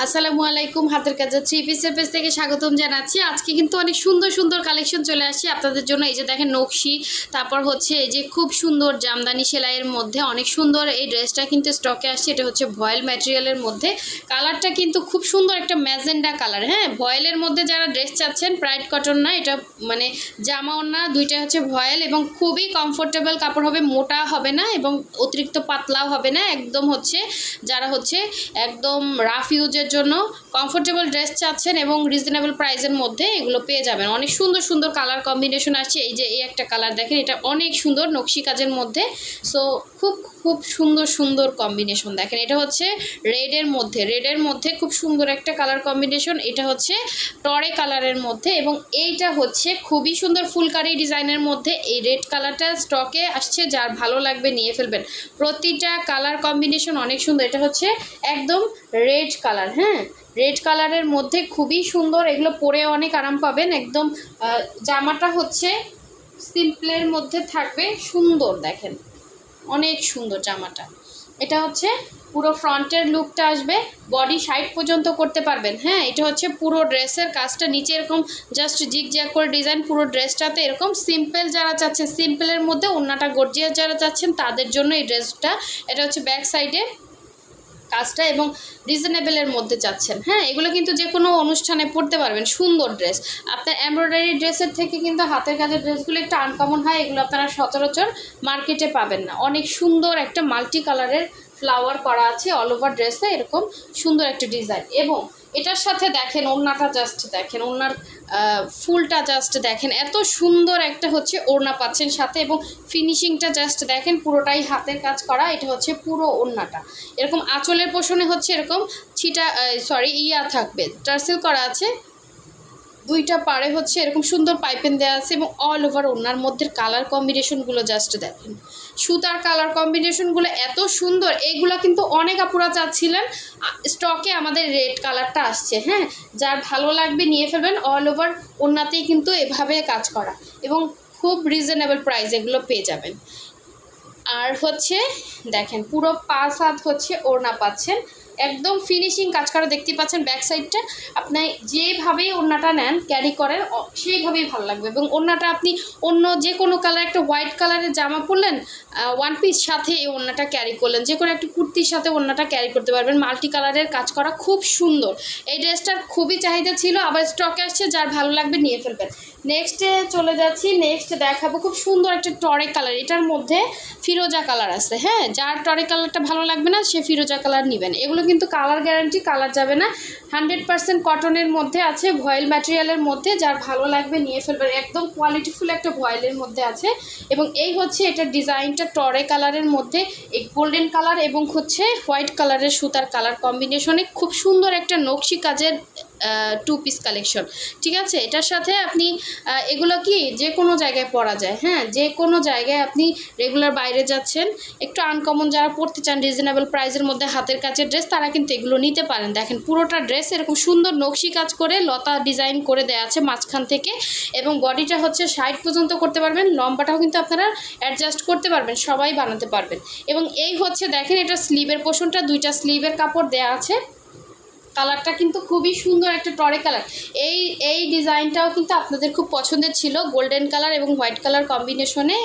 আসসালামু আলাইকুম, হাতের কাছে থ্রি পিসের পেজ থেকে স্বাগতম জানাচ্ছি। আজকে কিন্তু অনেক সুন্দর সুন্দর কালেকশন চলে আসছে আপনাদের জন্য। এই যে দেখেন নকশি, তারপর হচ্ছে এই যে খুব সুন্দর জামদানি সেলাইয়ের মধ্যে অনেক সুন্দর এই ড্রেসটা কিন্তু স্টকে আসছে। এটা হচ্ছে ভয়েল ম্যাটেরিয়ালের মধ্যে। কালারটা কিন্তু খুব সুন্দর একটা ম্যাজেন্ডা কালার হ্যাঁ? ভয়েলের মধ্যে যারা ড্রেস চাচ্ছেন প্রাইড কটন না, এটা মানে জামা ওড়না দুইটা হচ্ছে ভয়েল এবং খুবই কমফোর্টেবল কাপড় হবে, মোটা হবে না এবং অতিরিক্ত পাতলাও হবে না। একদম হচ্ছে যারা হচ্ছে একদম রাফ ইউজের জন্য কমফোর্টেবল ড্রেস চাচ্ছেন এবং রিজনেবল প্রাইসের মধ্যে এগুলো পেয়ে যাবেন। অনেক সুন্দর সুন্দর কালার কম্বিনেশন আসছে। এই যে, এই একটা কালার দেখেন, এটা অনেক সুন্দর নকশি কাজের মধ্যে। সো খুব খুব সুন্দর সুন্দর কম্বিনেশন দেখেন। এটা হচ্ছে রেডের মধ্যে। রেডের মধ্যে খুব সুন্দর একটা কালার কম্বিনেশন এটা হচ্ছে টরে কালারের মধ্যে এবং এইটা হচ্ছে খুবই সুন্দর ফুলকারি ডিজাইনের মধ্যে। এই রেড কালারটা স্টকে আসছে, যার ভালো লাগবে নিয়ে ফেলবেন। প্রতিটা কালার কম্বিনেশন অনেক সুন্দর। এটা হচ্ছে একদম রেড কালার হ্যাঁ? রেড কালারের মধ্যে খুবই সুন্দর, এগুলো পরে অনেক আরাম পাবেন, একদম জামাটা হচ্ছে সিম্পলের মধ্যে থাকবে, সুন্দর দেখেন, অনেক সুন্দর জামাটা। এটা হচ্ছে পুরো ফ্রন্টের লুকটা আসবে, বডি সাইড পর্যন্ত করতে পারবেন হ্যাঁ এটা হচ্ছে পুরো ড্রেসের কাজটা, নিচে এরকম জাস্ট জিগ জ্যাগ করে ডিজাইন পুরো ড্রেসটাতে এরকম সিম্পল যারা চাচ্ছেন সিম্পলের মধ্যে অন্যটা গর্জিয়া যারা চাচ্ছেন, তাদের জন্য এই ড্রেসটা, এটা হচ্ছে ব্যাক সাইডে কাজটা এবং রিজনেবলের মধ্যে চাচ্ছেন হ্যাঁ এগুলো কিন্তু যে কোনো অনুষ্ঠানে পড়তে পারবেন। সুন্দর ড্রেস। আপনার এমব্রয়ডারি ড্রেসের থেকে কিন্তু হাতের কাজের ড্রেসগুলো একটু আনকমন হয়, এগুলো আপনারা সচরাচর মার্কেটে পাবেন না। অনেক সুন্দর একটা মাল্টি কালারের ফ্লাওয়ার করা আছে অল ওভার ড্রেসে এরকম সুন্দর একটা ডিজাইন এবং এটার সাথে দেখেন, ওড়নাটা জাস্ট দেখেন, ওড়নার ফুলটা জাস্ট দেখেন। এত সুন্দর একটা হচ্ছে ওড়না পাচ্ছেন সাথে এবং ফিনিশিংটা জাস্ট দেখেন, পুরোটাই হাতের কাজ করা, এটা হচ্ছে পুরো ওড়নাটা। এরকম আঁচলের পোষণে হচ্ছে এরকম ছিটা সরি ইয়া থাকবে। টার্সেল করা আছে। দুইটা পাড়ে হচ্ছে এরকম সুন্দর পাইপেন দেওয়া আছে এবং অল ওভার ওনার মধ্যে কালার কম্বিনেশনগুলো জাস্ট দেখেন। সুতার কালার কম্বিনেশনগুলো এত সুন্দর এইগুলো কিন্তু অনেক আপুরা চাচ্ছিলেন স্টকে আমাদের রেড কালারটা আসছে হ্যাঁ? যার ভালো লাগবে নিয়ে ফেলবেন অল ওভার ওনাতেই কিন্তু এভাবে কাজ করা এবং খুব রিজনেবল প্রাইস এগুলো পেয়ে যাবেন। আর হচ্ছে, দেখেন পুরো পাঁচ হাত হচ্ছে ওড়না পাচ্ছেন। একদম ফিনিশিং কাজ করা দেখতে পাচ্ছেন ব্যাক সাইডটা আপনি যেভাবেই ওড়নাটা নেন ক্যারি করেন সেইভাবেই ভালো লাগবে। এবং ওড়নাটা আপনি অন্য যে কোনো কালার একটা হোয়াইট কালারের জামা পরলেন ওয়ান পিস সাথে এই ওড়নাটা ক্যারি করলেন। যে কোনো একটা কুর্তির সাথে ওড়নাটা ক্যারি করতে পারবেন। মাল্টি কালারের কাজ করা খুব সুন্দর। এই ড্রেসটার খুবই চাহিদা ছিল, আবার স্টকে আসছে, যার ভালো লাগবে নিয়ে ফেলবেন। নেক্সটে চলে যাচ্ছি নেক্সট দেখাবো খুব সুন্দর একটা টরে কালার এটার মধ্যে ফিরোজা কালার আছে। হ্যাঁ যার টরে কালারটা ভালো লাগবে না, সে ফিরোজা কালার নেবেন। এগুলো কিন্তু কালার গ্যারান্টি কালার যাবে না। হান্ড্রেড পারসেন্ট কটনের মধ্যে আছে, ভয়েল ম্যাটেরিয়ালের মধ্যে, যার ভালো লাগবে নিয়ে ফেলবেন। একদম কোয়ালিটিফুল একটা ভয়েলের মধ্যে আছে। এবং এই হচ্ছে এটার ডিজাইনটা টরে কালারের মধ্যে, এই গোল্ডেন কালার এবং হচ্ছে হোয়াইট কালারের সুতার কালার কম্বিনেশনে খুব সুন্দর একটা নকশি কাজের টু পিস কালেকশন ঠিক আছে? এটার সাথে আপনি এগুলো কি যে কোনো জায়গায় পরা যায় হ্যাঁ? যে কোনো জায়গায় আপনি রেগুলার বাইরে যাচ্ছেন, একটু আনকমন যারা পড়তে চান রিজনেবল প্রাইসের মধ্যে হাতের কাছের ড্রেস তারা কিন্তু এগুলো নিতে পারেন। দেখেন, পুরোটা ড্রেস এরকম সুন্দর নকশি কাজ করে, লতা ডিজাইন করে দেওয়া আছে মাঝখান থেকে এবং বডিটা হচ্ছে সাইড পর্যন্ত করতে পারবেন, লম্বাটাও কিন্তু আপনারা অ্যাডজাস্ট করতে পারবেন, সবাই বানাতে পারবেন। এবং এই হচ্ছে, দেখেন, এটা স্লিভের পোষণটা দুইটা স্লিভের কাপড় দেওয়া আছে। কালারটা কিন্তু খুবই সুন্দর একটা টরে কালার। এই এই ডিজাইনটাও কিন্তু আপনাদের খুব পছন্দের ছিল। গোল্ডেন কালার এবং হোয়াইট কালার কম্বিনেশনে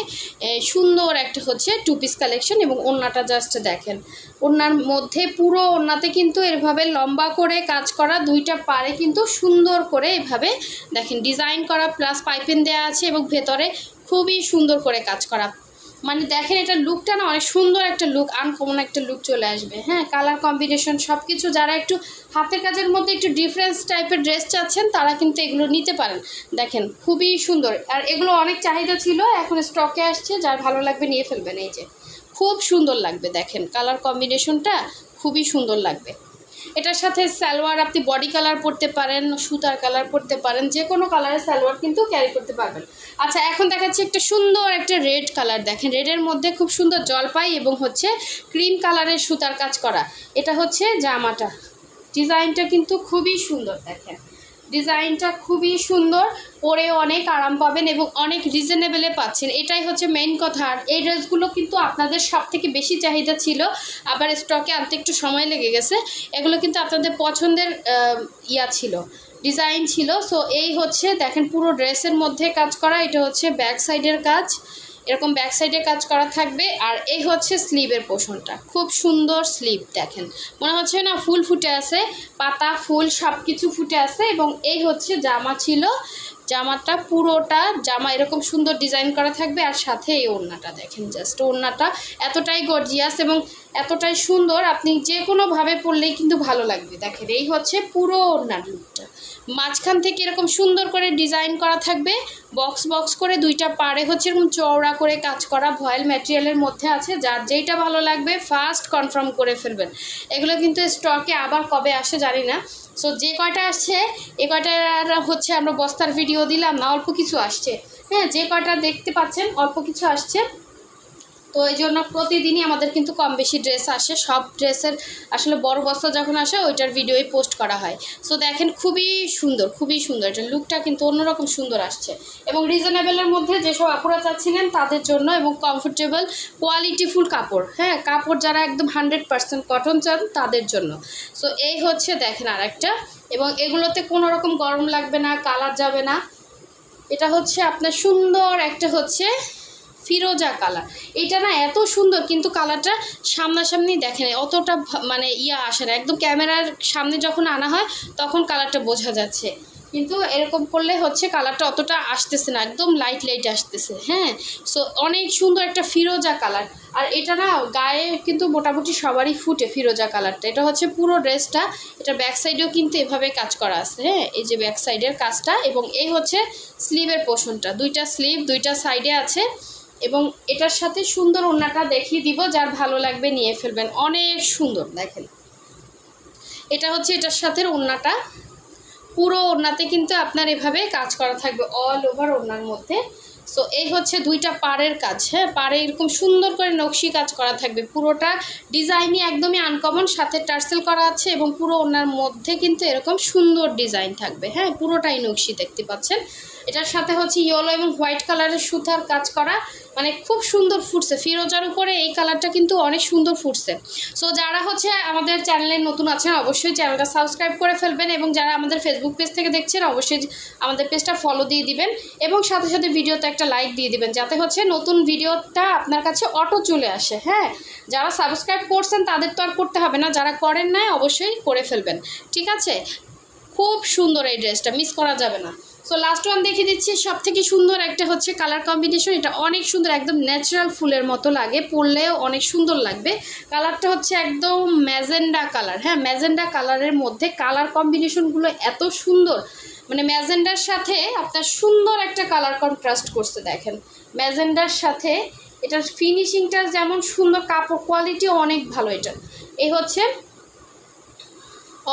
সুন্দর একটা হচ্ছে টু পিস কালেকশন এবং ওড়নাটা জাস্ট দেখেন। ওড়নার মধ্যে পুরো ওড়নাতে কিন্তু এভাবে লম্বা করে কাজ করা দুইটা পারে কিন্তু সুন্দর করে এভাবে দেখেন, ডিজাইন করা প্লাস পাইপেন দেওয়া আছে এবং ভেতরে খুবই সুন্দর করে কাজ করা। মানে দেখেন এটা লুকটা না অনেক সুন্দর একটা লুক আনকমন একটা লুক চলে আসবে। হ্যাঁ কালার কম্বিনেশন সব কিছু যারা একটু হাতের কাজের মধ্যে একটু ডিফারেন্স টাইপের ড্রেস চাচ্ছেন, তারা কিন্তু এগুলো নিতে পারেন। দেখেন, খুবই সুন্দর। আর এগুলো অনেক চাহিদা ছিল, এখন স্টকে আসছে, যার ভালো লাগবে নিয়ে ফেলবেন এই যে। খুব সুন্দর লাগবে, দেখেন। কালার কম্বিনেশনটা খুবই সুন্দর লাগবে। এটার সাথে সালোয়ার আপনি বডি কালার পরতে পারেন, সুতার কালার পরতে পারেন যে কোনো কালারের সালোয়ার কিন্তু ক্যারি করতে পারবেন। আচ্ছা এখন দেখাচ্ছি একটা সুন্দর একটা রেড কালার দেখেন। রেডের মধ্যে খুব সুন্দর জলপাই এবং হচ্ছে ক্রিম কালারের সুতার কাজ করা। এটা হচ্ছে জামাটা। ডিজাইনটা কিন্তু খুবই সুন্দর দেখেন। ডিজাইনটা খুবই সুন্দর পরে অনেক আরাম পাবেন এবং অনেক রিজনেবলে পাচ্ছেন। এটাই হচ্ছে মেইন কথা। আর এই ড্রেসগুলো কিন্তু আপনাদের সব থেকে বেশি চাহিদা ছিল, আবার স্টকে আনতে একটু সময় লেগে গেছে। এগুলো কিন্তু আপনাদের পছন্দের ইয়া ছিল ডিজাইন ছিল। সো এই হচ্ছে, দেখেন পুরো ড্রেসের মধ্যে কাজ করা, এটা হচ্ছে ব্যাক সাইডের কাজ। এরকম ব্যাক সাইডে কাজ করা থাকবে। আর এই হচ্ছে স্লিভের পোষণটা। খুব সুন্দর স্লিভ দেখেন। মনে হচ্ছে না ফুল ফুটে আছে, পাতা, ফুল সব কিছু ফুটে আছে এবং এই হচ্ছে জামা ছিল। জামাটা পুরোটা, জামা এরকম সুন্দর ডিজাইন করা থাকবে। আর সাথে এই ওড়নাটা দেখেন জাস্ট ওড়নাটা এতটাই গর্জিয়াস এবং এতটাই সুন্দর। আপনি যে কোনোভাবে পরলেই কিন্তু ভালো লাগবে। দেখেন, এই হচ্ছে পুরো ওড়নার লুকটা মাঝখান থেকে এরকম সুন্দর করে ডিজাইন করা থাকবে। বক্স বক্স করে দুইটা পাড়ে হচ্ছে এরকম চওড়া করে কাজ করা ভয়েল ম্যাটেরিয়ালের মধ্যে আছে। যার যেইটা ভালো লাগবে ফার্স্ট কনফার্ম করে ফেলবেন। এগুলো কিন্তু স্টকে আবার কবে আসে জানি না। সো যে কয়টা আসছে, এ কয়টার হচ্ছে আমরা বস্তার ভিডিও দিলাম, না অল্প কিছু আসছে। হ্যাঁ যে কয়টা দেখতে পাচ্ছেন, অল্প কিছু আসছে। তো এই জন্য প্রতিদিনই আমাদের কিন্তু কম বেশি ড্রেস আসে। সব ড্রেসের আসলে বড় বস্তা যখন আসে, ওইটার ভিডিওই পোস্ট করা হয়। সো দেখেন খুবই সুন্দর খুবই সুন্দর। এটা লুকটা কিন্তু অন্যরকম সুন্দর আসছে। এবং রিজনেবলের মধ্যে যেসব আপুরা চাচ্ছিলেন, তাদের জন্য এবং কমফোর্টেবল কোয়ালিটিফুল কাপড়। হ্যাঁ কাপড় যারা একদম হান্ড্রেড পার্সেন্ট কটন চান, তাদের জন্য। সো এই হচ্ছে দেখেন আর একটা এবং এগুলোতে কোনো রকম গরম লাগবে না, কালার যাবে না। এটা হচ্ছে আপনার সুন্দর একটা হচ্ছে ফিরোজা কালার এটা না এত সুন্দর, কিন্তু কালারটা সামনাসামনি দেখে না অতটা মানে ইয়া আসে না। একদম ক্যামেরার সামনে যখন আনা হয়, তখন কালারটা বোঝা যাচ্ছে। কিন্তু এরকম করলে হচ্ছে কালারটা অতটা আসতেছে না। একদম লাইট লাইট আসতেছে। হ্যাঁ? সো অনেক সুন্দর একটা ফিরোজা কালার আর এটা না গায়ে কিন্তু মোটামুটি সবারই ফুটে ফিরোজা কালারটা এটা হচ্ছে পুরো ড্রেসটা, এটা ব্যাক সাইডেও কিন্তু এভাবে কাজ করা আছে। হ্যাঁ? এই যে ব্যাক সাইডের কাজটা এবং এই হচ্ছে স্লিভের পোষণটা। দুইটা স্লিভ দুইটা সাইডে আছে। এবং এটার সাথে সুন্দর ওড়নাটা দেখিয়ে দিব, যার ভালো লাগবে নিয়ে ফেলবেন। অনেক সুন্দর, দেখেন। এটা হচ্ছে এটার সাথে ওড়নাটা। পুরো ওড়নাতে কিন্তু আপনার এভাবে কাজ করা থাকবে অল ওভার ওড়নার মধ্যে। সো এই হচ্ছে দুইটা পাড়ের কাজ হ্যাঁ? পাড়ে এরকম সুন্দর করে নকশি কাজ করা থাকবে। পুরোটা ডিজাইনই একদমই আনকমন সাথে টার্সেল করা আছে এবং পুরো ওড়নার মধ্যে কিন্তু এরকম সুন্দর ডিজাইন থাকবে হ্যাঁ? পুরোটাই নকশি দেখতে পাচ্ছেন। এটার সাথে হচ্ছে ইয়েলো এবং হোয়াইট কালারের সুতার কাজ করা। মানে খুব সুন্দর ফুটছে। ফিরোজার উপরে এই কালারটা কিন্তু অনেক সুন্দর ফুটছে। সো যারা হচ্ছে আমাদের চ্যানেলে নতুন আছেন, অবশ্যই চ্যানেলটা সাবস্ক্রাইব করে ফেলবেন এবং যারা আমাদের ফেসবুক পেজ থেকে দেখছেন, অবশ্যই আমাদের পেজটা ফলো দিয়ে দিবেন এবং সাথে সাথে ভিডিওতে একটা লাইক দিয়ে দিবেন, যাতে হচ্ছে নতুন ভিডিওটা আপনার কাছে অটো চলে আসে। হ্যাঁ যারা সাবস্ক্রাইব করছেন, তাদের তো আর করতে হবে না। যারা করেন নাই, অবশ্যই করে ফেলবেন। ঠিক আছে? খুব সুন্দর এই ড্রেসটা মিস করা যাবে না। সো লাস্ট ওয়ান দেখে দিচ্ছি। সব থেকে সুন্দর একটা হচ্ছে কালার কম্বিনেশন এটা অনেক সুন্দর, একদম ন্যাচারাল ফুলের মতো লাগে। পরলেও অনেক সুন্দর লাগবে। কালারটা হচ্ছে একদম ম্যাজেন্ডা কালার হ্যাঁ ম্যাজেন্ডা কালারের মধ্যে কালার কম্বিনেশনগুলো এত সুন্দর। মানে ম্যাজেন্ডার সাথে আপনার সুন্দর একটা কালার কন্ট্রাস্ট করছে, দেখেন। ম্যাজেন্ডার সাথে এটার ফিনিশিংটা যেমন সুন্দর, কাপড় কোয়ালিটিও অনেক ভালো এটা এই হচ্ছে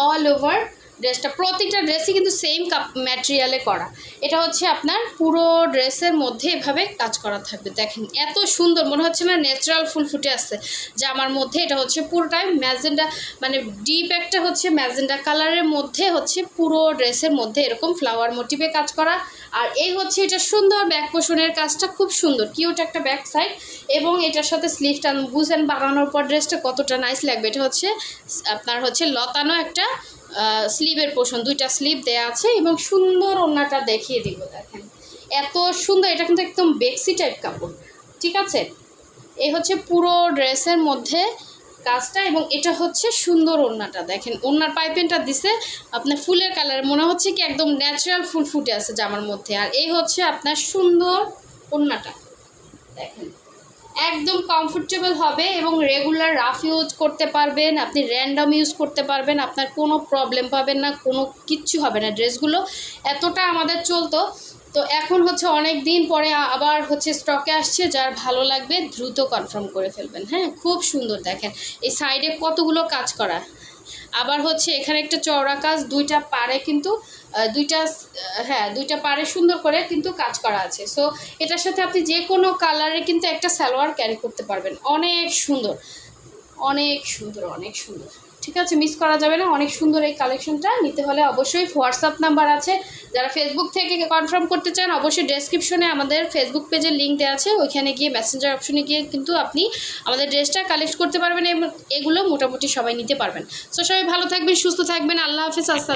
অল ওভার ড্রেসটা প্রতিটা ড্রেসই কিন্তু সেম কাপ ম্যাটেরিয়ালে করা। এটা হচ্ছে আপনার পুরো ড্রেসের মধ্যে এভাবে কাজ করা থাকবে। দেখেন, এত সুন্দর, মনে হচ্ছে না ন্যাচারাল ফুল ফুটে আসছে। জামার মধ্যে এটা হচ্ছে পুরোটাই ম্যাজেন্ডা মানে ডিপ একটা হচ্ছে ম্যাজেন্ডা কালারের মধ্যে হচ্ছে পুরো ড্রেসের মধ্যে এরকম ফ্লাওয়ার মোটিভে কাজ করা। আর এই হচ্ছে এটা সুন্দর ব্যাক পোষণের কাজটা, খুব সুন্দর কিউট একটা ব্যাক সাইড এবং এটার সাথে স্লিভটা বুঝেন বানানোর পর ড্রেসটা কতটা নাইস লাগবে। এটা হচ্ছে আপনার হচ্ছে লতানো একটা স্লিভের পোষণ দুইটা স্লিভ দেয়া আছে এবং সুন্দর ওড়নাটা দেখিয়ে দিব, দেখেন। এত সুন্দর, এটা কিন্তু একদম বেক্সি টাইপ কাপড়, ঠিক আছে? এই হচ্ছে পুরো ড্রেসের মধ্যে কাজটা এবং এটা হচ্ছে সুন্দর ওড়নাটা, দেখেন। ওড়নার পাইপেনটা দিছে, আপনার ফুলের কালার, মনে হচ্ছে কি একদম ন্যাচারাল ফুল ফুটে আছে জামার মধ্যে। আর এই হচ্ছে আপনার সুন্দর ওড়নাটা, দেখেন। একদম কমফোর্টেবল হবে এবং রেগুলার রাফ ইউজ করতে পারবেন, আপনি র্যান্ডম ইউজ করতে পারবেন, আপনার কোনো প্রবলেম পাবেন না, কোনো কিচ্ছু হবে না। ড্রেসগুলো এতটা আমাদের চলতো। তো এখন হচ্ছে অনেক দিন পরে আবার হচ্ছে স্টকে আসছে, যার ভালো লাগবে দ্রুত কনফার্ম করে ফেলবেন। হ্যাঁ খুব সুন্দর দেখেন। এই সাইডে কতগুলো কাজ করা? আবার হচ্ছে এখানে একটা চওড়া কাজ, দুইটা পারে কিন্তু দুইটা হ্যাঁ দুইটা পারে সুন্দর করে কিন্তু কাজ করা আছে। সো এটার সাথে আপনি যে কোনো কালারে কিন্তু একটা সালোয়ার ক্যারি করতে পারবেন। অনেক সুন্দর অনেক সুন্দর অনেক সুন্দর। ঠিক আছে মিস করা যাবে না। অনেক সুন্দর এই কালেকশনটা নিতে হলে অবশ্যই হোয়াটসঅ্যাপ নাম্বার আছে। যারা ফেসবুক থেকে কনফার্ম করতে চান, অবশ্যই ডেসক্রিপশনে আমাদের ফেসবুক পেজের লিঙ্ক দেওয়া আছে। ওইখানে গিয়ে মেসেঞ্জার অপশনে গিয়ে কিন্তু আপনি আমাদের ড্রেসটা কালেক্ট করতে পারবেন এবং এগুলো মোটামুটি সবাই নিতে পারবেন। সো সবাই ভালো থাকবেন, সুস্থ থাকবেন। আল্লাহ হাফিজ, আসসালাম